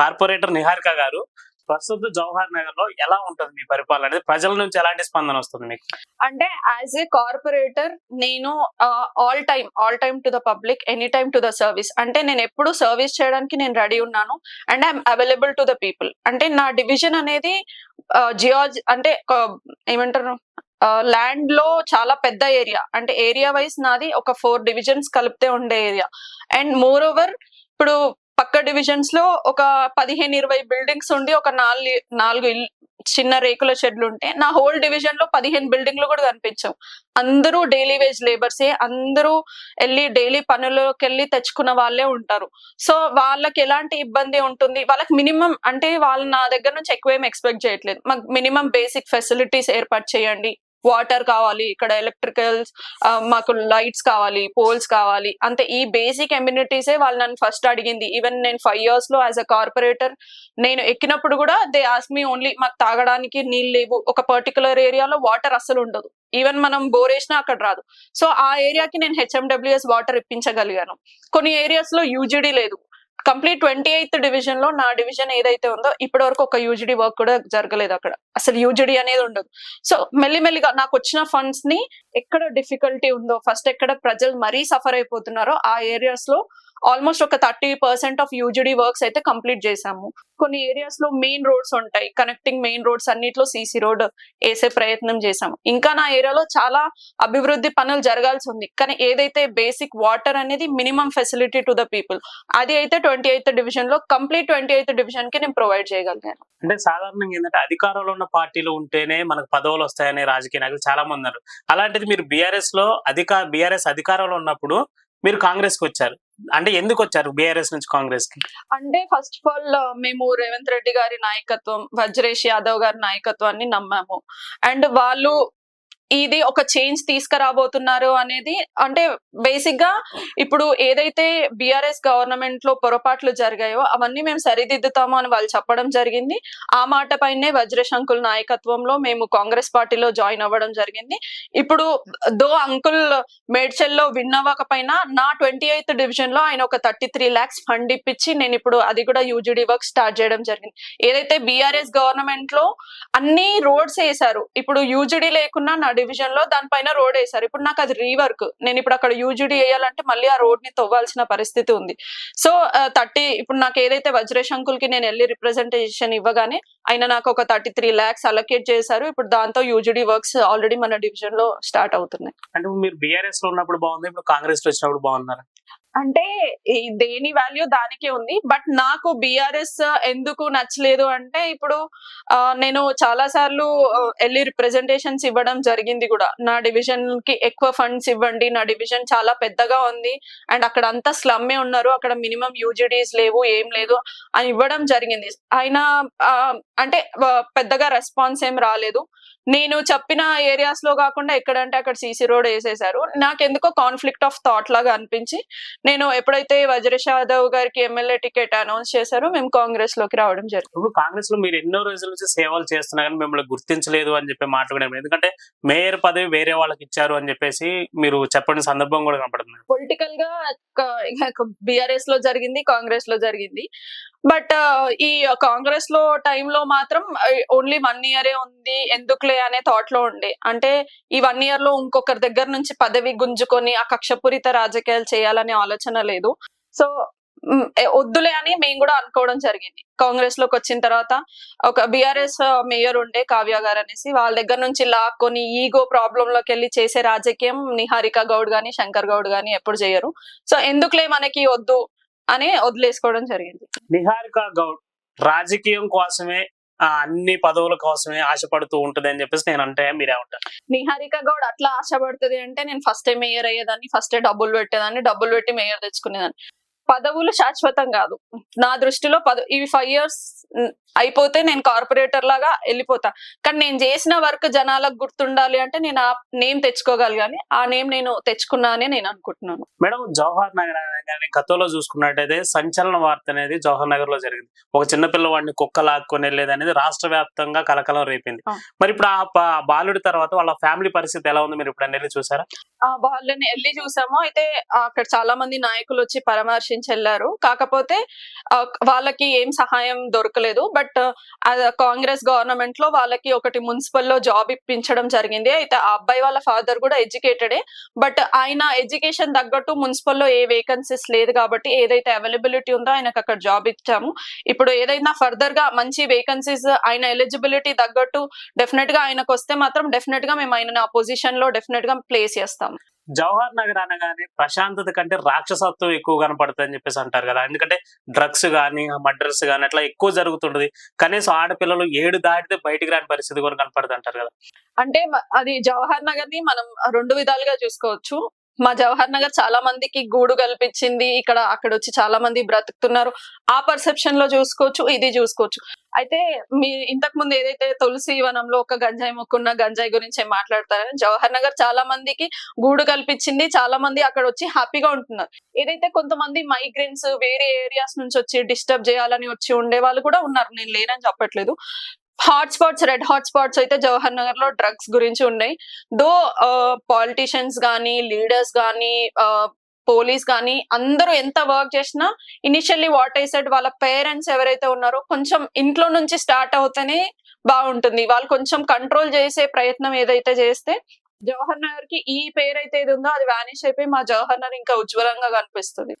Corporator Niharika గారు ప్రస్తుత జవహర్ నగర్లో ఎలా ఉంటుంది మీ పరిపాలన అనేది? ప్రజల నుంచి ఎలాంటి స్పందన వస్తుంది మీకు? అంటే యాజ్ ఏ కార్పొరేటర్ నేను all time all time to the public any time to the service అంటే నేను ఎప్పుడు సర్వీస్ చేయడానికి నేను రెడీ ఉన్నాను. And I'm available to the people అంటే నా డివిజన్ అనేది జియాజ్ అంటే ఏమంటారు? ల్యాండ్లో చాలా పెద్ద ఏరియా అంటే ఏరియా వైజ్ నాది ఒక ఫోర్ డివిజన్స్ కలిపితే ఉండే ఏరియా అండ్ మోర్ ఓవర్ ఇప్పుడు పక్క డివిజన్స్లో ఒక పదిహేను ఇరవై బిల్డింగ్స్ ఉండి ఒక నాలుగు నాలుగు చిన్న రేకుల షెడ్లు ఉంటే నా హోల్ డివిజన్లో పదిహేను బిల్డింగ్లు కూడా కనిపించవు. అందరూ డైలీ వేజ్ లేబర్సే అందరూ వెళ్ళి డైలీ పనుల్లోకి వెళ్ళి తెచ్చుకున్న వాళ్ళే ఉంటారు. సో వాళ్ళకి ఎలాంటి ఇబ్బంది ఉంటుంది? వాళ్ళకి మినిమం అంటే వాళ్ళు నా దగ్గర నుంచి ఎక్కువ ఏం ఎక్స్పెక్ట్ చేయట్లేదు. మాకు మినిమం బేసిక్ ఫెసిలిటీస్ ఏర్పాటు చేయండి. వాటర్ కావాలి ఇక్కడ ఎలక్ట్రికల్స్ మాకు లైట్స్ కావాలి పోల్స్ కావాలి. అంతే ఈ బేసిక్ ఎమ్యూనిటీసే వాళ్ళు నన్ను ఫస్ట్ అడిగింది. ఈవెన్ నేను ఫైవ్ ఇయర్స్లో యాజ్ అ కార్పొరేటర్ నేను ఎక్కినప్పుడు కూడా దే ఆస్ మీ ఓన్లీ మాకు తాగడానికి నీళ్ళు లేవు. ఒక పర్టికులర్ ఏరియాలో వాటర్ అస్సలు ఉండదు. ఈవెన్ మనం బోర్ వేసినా అక్కడ రాదు. సో ఆ ఏరియాకి నేను హెచ్ఎండబ్ల్యూఎస్ వాటర్ ఇప్పించగలిగాను. కొన్ని ఏరియాస్లో యూజిడి లేదు. కంప్లీట్ ట్వంటీ ఎయిత్ డివిజన్లో నా డివిజన్ ఏదైతే ఉందో ఇప్పటి వరకు ఒక యూజిడి వర్క్ కూడా జరగలేదు అక్కడ. అసలు యూజిడి అనేది ఉండదు. సో మెల్లిమెల్లిగా నాకు వచ్చిన ఫండ్స్ని ఎక్కడ డిఫికల్టీ ఉందో ఫస్ట్ ఎక్కడ ప్రజలు మరీ సఫర్ అయిపోతున్నారో ఆ ఏరియాస్లో ఆల్మోస్ట్ ఒక thirty percent of UGD works అయితే కంప్లీట్ చేశాము. కొన్ని ఏరియాస్లో మెయిన్ రోడ్స్ ఉంటాయి. కనెక్టింగ్ మెయిన్ రోడ్స్ అన్నిట్లో సీసీ రోడ్ వేసే ప్రయత్నం చేశాము. ఇంకా నా ఏరియాలో చాలా అభివృద్ధి పనులు జరగాల్సి ఉంది. కానీ ఏదైతే బేసిక్ వాటర్ అనేది minimum facility to the people అది అయితే ట్వంటీ ఎయిత్ డివిజన్లో కంప్లీట్ ట్వంటీ ఎయిత్ డివిజన్కి నేను ప్రొవైడ్ చేయగలిగాను. అంటే సాధారణంగా ఏంటంటే అధికారంలో ఉన్న పార్టీలు ఉంటేనే మనకు పదవులు వస్తాయనే రాజకీయ నాయకులు చాలా మంది ఉన్నారు. అలాంటిది మీరు బీఆర్ఎస్లో అధిక బీఆర్ఎస్ అధికారంలో ఉన్నప్పుడు మీరు కాంగ్రెస్కి వచ్చారు. అంటే ఎందుకు వచ్చారు బీఆర్ఎస్ నుంచి కాంగ్రెస్కి అంటే ఫస్ట్ ఆఫ్ ఆల్ మేము రేవంత్ రెడ్డి గారి నాయకత్వం వజ్రేష్ యాదవ్ గారి నాయకత్వాన్ని నమ్మాము. అండ్ వాళ్ళు ఇది ఒక చేంజ్ తీసుకురాబోతున్నారు అనేది అంటే బేసిక్గా ఇప్పుడు ఏదైతే బిఆర్ఎస్ గవర్నమెంట్లో పొరపాట్లు జరిగాయో అవన్నీ మేము సరిదిద్దుతాము అని వాళ్ళు చెప్పడం జరిగింది. ఆ మాట పైనే వజ్రశంకుల్ నాయకత్వంలో మేము కాంగ్రెస్ పార్టీలో జాయిన్ అవ్వడం జరిగింది. ఇప్పుడు దో అంకుల్ మేడ్చల్లో విన్ అవ్వకపోయినా నా ట్వంటీ ఎయిత్ డివిజన్లో ఆయన ఒక థర్టీ త్రీ లాక్స్ ఫండ్ ఇప్పించి నేను ఇప్పుడు అది కూడా యూజీడీ వర్క్ స్టార్ట్ చేయడం జరిగింది. ఏదైతే బిఆర్ఎస్ గవర్నమెంట్లో అన్ని రోడ్స్ వేశారు ఇప్పుడు యూజిడి లేకున్నా డివిజన్లో దానిపైన రోడ్ వేశారు. ఇప్పుడు నాకు అది రీవర్క్ నేను ఇప్పుడు అక్కడ యూజిడి వేయాలంటే మళ్ళీ ఆ రోడ్ని తవ్వాల్సిన పరిస్థితి ఉంది. సో థర్టీ ఇప్పుడు నాకు ఏదైతే వజ్రేష్కి నేను వెళ్ళి రిప్రజెంటేషన్ ఇవ్వగానే ఆయన నాకు ఒక థర్టీ త్రీ లాక్స్ అలొకేట్ చేశారు. ఇప్పుడు దాంతో యూజీడీ వర్క్స్ ఆల్రెడీ మన డివిజన్లో స్టార్ట్ అవుతున్నాయి. అంటే మీరు బీఆర్ఎస్లో ఉన్నప్పుడు బాగుంది ఇప్పుడు కాంగ్రెస్లో వచ్చినప్పుడు బాగున్నారు? అంటే దేని వాల్యూ దానికే ఉంది. బట్ నాకు బిఆర్ఎస్ ఎందుకు నచ్చలేదు అంటే ఇప్పుడు ఆ, నేను చాలా సార్లు వెళ్ళి రిప్రజెంటేషన్స్ ఇవ్వడం జరిగింది కూడా. నా డివిజన్కి ఎక్కువ ఫండ్స్ ఇవ్వండి. నా డివిజన్ చాలా పెద్దగా ఉంది. అండ్ అక్కడ అంతా స్లమ్మే ఉన్నారు. అక్కడ మినిమం యూజిడీస్ లేవు ఏం లేదు అని ఇవ్వడం జరిగింది. ఆయన అంటే పెద్దగా రెస్పాన్స్ ఏం రాలేదు. నేను చెప్పిన ఏరియాస్లో కాకుండా ఎక్కడంటే అక్కడ సీసీ రోడ్ వేసేసారు నాకెందుకో కాన్ఫ్లిక్ట్ ఆఫ్ థాట్ లాగా అనిపించి నేను ఎప్పుడైతే వజ్రేష్ యాదవ్ గారికి ఎమ్మెల్యే టికెట్ అనౌన్స్ చేశారో మేము కాంగ్రెస్లోకి రావడం జరిగింది. ఇప్పుడు కాంగ్రెస్లో మీరు ఎన్నో రోజుల నుంచి సేవలు చేస్తున్నా కానీ మిమ్మల్ని గుర్తించలేదు అని చెప్పి మాట కూడా విన్నాం. ఎందుకంటే మేయర్ పదవి వేరే వాళ్ళకి ఇచ్చారు అని చెప్పేసి మీరు చెప్పిన సందర్భం కూడా కనపడుతుంది. పొలిటికల్గా బిఆర్ఎస్లో జరిగింది కాంగ్రెస్లో జరిగింది. బట్ ఈ కాంగ్రెస్లో టైంలో మాత్రం ఓన్లీ వన్ ఇయరే ఉంది ఎందుకులే అనే థాట్లో ఉండే. అంటే ఈ వన్ ఇయర్లో ఇంకొకరి దగ్గర నుంచి పదవి గుంజుకొని ఆ కక్షపూరిత రాజకీయాలు చేయాలనే ఆలోచన లేదు. సో వద్దులే అని మేము కూడా అనుకోవడం జరిగింది. కాంగ్రెస్లోకి వచ్చిన తర్వాత ఒక బిఆర్ఎస్ మేయర్ ఉండే కావ్య గారు అనేసి వాళ్ళ దగ్గర నుంచి లాక్కొని ఈగో ప్రాబ్లం లోకి వెళ్ళి చేసే రాజకీయం నిహారిక గౌడ్ గాని శంకర్ గౌడ్ గాని ఎప్పుడు చేయరు. సో ఎందుకులే మనకి వద్దు అని వదిలేసుకోవడం జరిగింది. నిహారిక గౌడ్ రాజకీయం కోసమే అన్ని పదవుల కోసమే ఆశపడుతూ ఉంటది అని చెప్పేసి నేను అంటే మీరేమంటారు నిహారిక గౌడ్ అట్లా ఆశపడుతుంది అంటే నేను ఫస్ట్ మేయర్ అయ్యేదాన్ని ఫస్ట్ డబ్బులు పెట్టేదాన్ని డబ్బులు పెట్టి మేయర్ తెచ్చుకునేదాన్ని. పదవులు శాశ్వతం కాదు. నా దృష్టిలో పద ఇవి ఫైవ్ ఇయర్స్ అయిపోతే నేను కార్పొరేటర్ లాగా వెళ్ళిపోతా. కానీ నేను చేసిన వర్క్ జనాలకు గుర్తుండాలి అంటే నేను ఆ నేమ్ తెచ్చుకోగలిగాని ఆ నేమ్ నేను తెచ్చుకున్నా అని నేను అనుకుంటున్నాను. మేడం జవహర్ నగర్ అనగానే గతంలో చూసుకున్నట్టయితే సంచలన వార్త అనేది జవహర్ నగర్లో జరిగింది. ఒక చిన్న పిల్లవాడిని కుక్క లాక్కొని వెళ్ళేది అనేది రాష్ట్ర వ్యాప్తంగా కలకలం రేపింది. మరి ఇప్పుడు ఆ బాలుడి తర్వాత వాళ్ళ ఫ్యామిలీ పరిస్థితి ఎలా ఉంది మీరు ఇప్పుడు వెళ్ళి చూసారా? ఆ వాళ్ళని వెళ్ళి చూసాము. అయితే అక్కడ చాలా మంది నాయకులు వచ్చి పరామర్శించి నుంచి వెళ్ళారు కాకపోతే వాళ్ళకి ఏం సహాయం దొరకలేదు. బట్ కాంగ్రెస్ గవర్నమెంట్లో వాళ్ళకి ఒకటి మున్సిపల్లో జాబ్ ఇప్పించడం జరిగింది. అయితే ఆ అబ్బాయి వాళ్ళ ఫాదర్ కూడా ఎడ్యుకేటెడే. బట్ ఆయన ఎడ్యుకేషన్ తగ్గట్టు మున్సిపల్లో ఏ వేకెన్సీస్ లేదు కాబట్టి ఏదైతే అవైలబిలిటీ ఉందో ఆయనకు అక్కడ జాబ్ ఇచ్చాము. ఇప్పుడు ఏదైనా ఫర్దర్గా మంచి వేకెన్సీస్ ఆయన ఎలిజిబిలిటీ తగ్గట్టు డెఫినెట్గా ఆయనకు వస్తే మాత్రం డెఫినెట్గా మేము ఆయన ఆ పొజిషన్లో డెఫినెట్గా ప్లేస్ చేస్తాం. జవహర్ నగర్ అనగానే ప్రశాంతత కంటే రాక్షసత్వం ఎక్కువ కనపడుతుంది అని చెప్పేసి అంటారు కదా. ఎందుకంటే డ్రగ్స్ కానీ మర్డర్స్ కానీ అట్లా ఎక్కువ జరుగుతుంటది. కనీసం ఆడపిల్లలు ఏడు దాటితే బయటికి రాని పరిస్థితి కూడా కనపడుతుంది అంటారు కదా. అంటే అది జవహర్ నగర్ని మనం రెండు విధాలుగా చూసుకోవచ్చు. మా జవహర్ నగర్ చాలా మందికి గూడు కల్పించింది. ఇక్కడ అక్కడ వచ్చి చాలా మంది బ్రతుకుతున్నారు. ఆ పర్సెప్షన్లో చూసుకోవచ్చు ఇది చూసుకోవచ్చు. అయితే మీ ఇంతకు ముందు ఏదైతే తులసి వనంలో ఒక గంజాయి మొక్కున్న గంజాయి గురించి మాట్లాడతారని జవహర్ నగర్ చాలా మందికి గూడు కల్పించింది చాలా మంది అక్కడ వచ్చి హ్యాపీగా ఉంటున్నారు. ఏదైతే కొంతమంది మైగ్రెంట్స్ వేరే ఏరియాస్ నుంచి వచ్చి డిస్టర్బ్ చేయాలని వచ్చి ఉండే వాళ్ళు కూడా ఉన్నారు. నేను లేనని చెప్పట్లేదు. Hot spots red hot spots అయితే జవహర్ నగర్లో డ్రగ్స్ గురించి ఉన్నాయి. దో పాలిటీషియన్స్ కానీ లీడర్స్ కానీ పోలీస్ కానీ అందరూ ఎంత వర్క్ చేసినా ఇనిషియల్లీ వాట్ ఐ సెడ్ వాళ్ళ పేరెంట్స్ ఎవరైతే ఉన్నారో కొంచెం ఇంట్లో నుంచి స్టార్ట్ అవుతేనే బాగుంటుంది. వాళ్ళు కొంచెం కంట్రోల్ చేసే ప్రయత్నం ఏదైతే చేస్తే జవహర్ నగర్కి ఈ పేరు అయితే ఏది ఉందో అది వానిష్ అయిపోయి మా జవహర్ నగర్ ఇంకా ఉజ్వలంగా కనిపిస్తుంది.